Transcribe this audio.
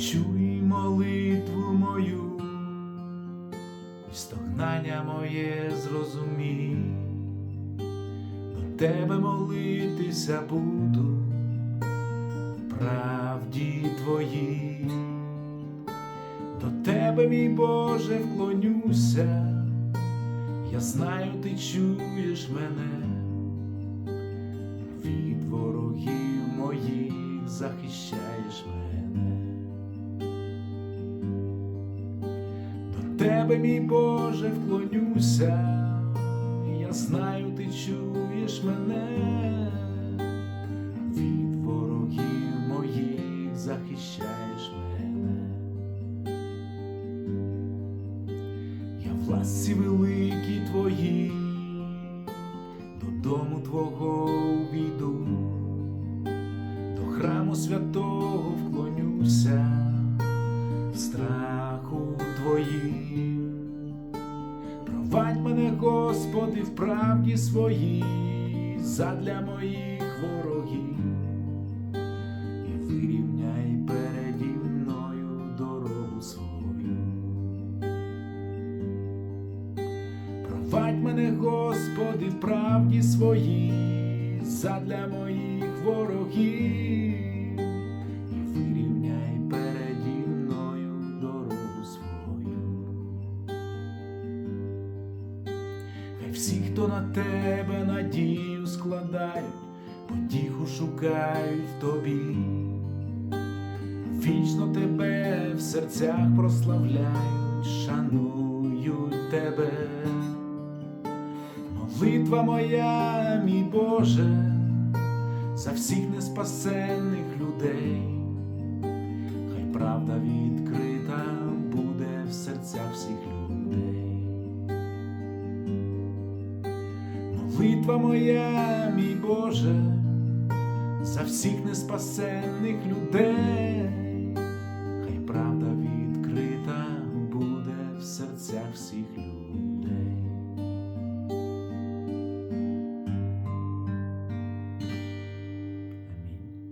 Почуй молитву мою, стогнання моє зрозумій, до тебе молитися буду, правді твоїй, до тебе, мій Боже, вклонюся, я знаю, ти чуєш мене, від ворогів моїх захищаєш мене. Тебе, мій Боже, вклонюся, я знаю, ти чуєш мене, від ворогів моїх захищаєш мене. Я в ласці великій твоїй, додому твого увійду, до храму святого вклонюся, в твоїм. Провадь мене, Господи, в правді своїй, задля моїх ворогів, і вирівняй переді мною дорогу свою. Провадь мене, Господи, в правді своїй, задля моїх ворогів, Всі, хто на тебе надію складають, потіху шукають в тобі, вічно тебе в серцях прославляють, шанують тебе. Молитва моя, мій Боже, за всіх неспасенних людей, хай правда відкрита буде в серцях всіх людей. Молитва моя, мій Боже, за всіх неспасенних людей, хай правда відкрита буде в серцях всіх людей.